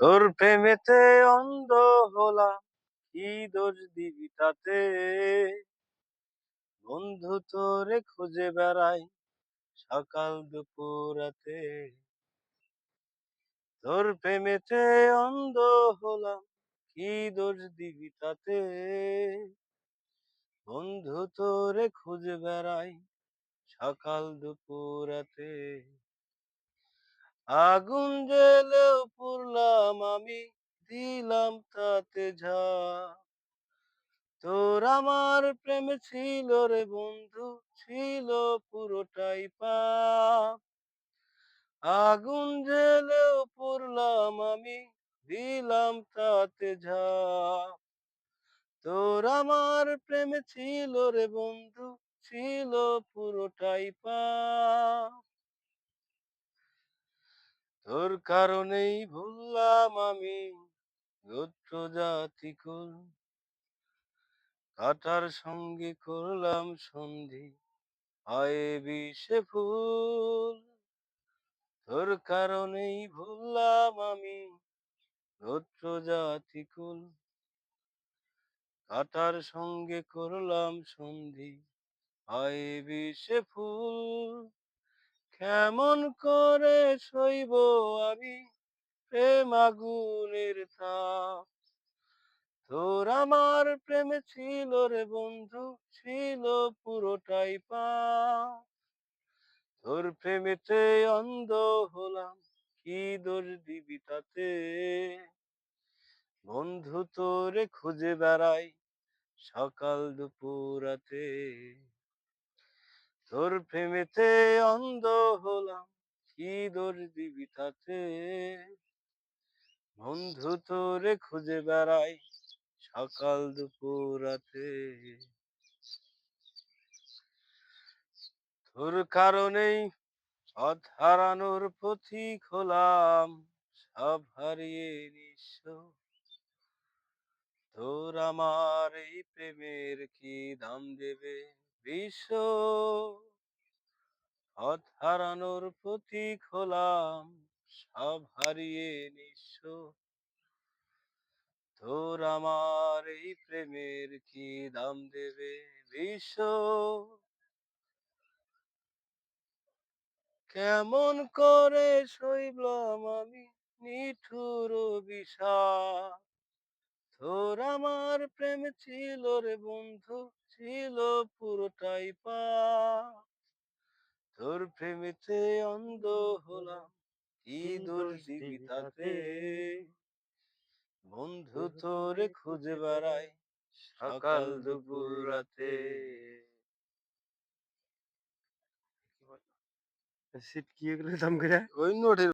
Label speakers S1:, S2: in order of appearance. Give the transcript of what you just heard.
S1: তোর প্রেমেতে অন্ধ হলাম, কি দোষ দিবি তাতে? বন্ধু তোরে খুঁজে বেড়াই সকাল দুপুর রাতে। তোর প্রেমেতে অন্ধ হলাম, কি দোষ দিবি তাতে? বন্ধু তোরে খুঁজে বেড়াই সকাল দুপুর রাতে। আগুন জেলেও পুরলাম আমি, দিলাম তাতে ঝা তোর আমার প্রেম ছিল রে বন্ধু, ছিল পুরোটাই পা আগুন জেলেও পুরলাম আমি, দিলাম তাতে ঝা তোর আমার প্রেম ছিল রে বন্ধু, ছিল পুরোটাই পা তোর কারণেই ভুললাম আমি গোত্র জাতি কুল। কাটার সঙ্গে করলাম সন্ধি, হয় বিষে ফুল। তোর কারণেই ভুললাম আমি গোত্র জাতি কুল। কাটার সঙ্গে করলাম সন্ধি, হয় বিষে ফুল। কেমন করে সইব আমি প্রেম আগুনের তাপ? তোর আমার প্রেম ছিল রে বন্ধু, ছিল পুরোটাই পা তোর প্রেমেতে অন্ধ হলাম, কি দোষ দিবি তাতে? বন্ধু তোরে খুঁজে বেড়াই সকাল দুপুর রাতে তোর প্রেমেতে অন্ধ হলাম, কি দোষ দিবি তাতে? বন্ধু তোরে খুঁজে বেড়াই সকাল দুপুর রাতে। তোর কারণেই পথ হারানোর পথিক হলাম, সব হারিয়ে নিঃস্ব তোর আমার এই প্রেমের কি দাম দেবে? বিশ্ব পথ হারানোর পথিক হলাম, সব হারিয়ে নিঃস্ব। তোর আমার এই প্রেমের কি দাম দেবে বিশ্ব? কেমন করে সইলাম আমি নিঠুর বিষা তোর আমার প্রেম ছিল রে বন্ধু ছিল পুরোটাই পা তোর প্রেমেতে অন্ধ হলাম কি দোষ দিবি তাতে? বন্ধু তোরে খুঁজে বেড়াই সকাল দুপুর রাতে।
S2: সিট কি এগুলো? দাম করে
S1: ওই নোটের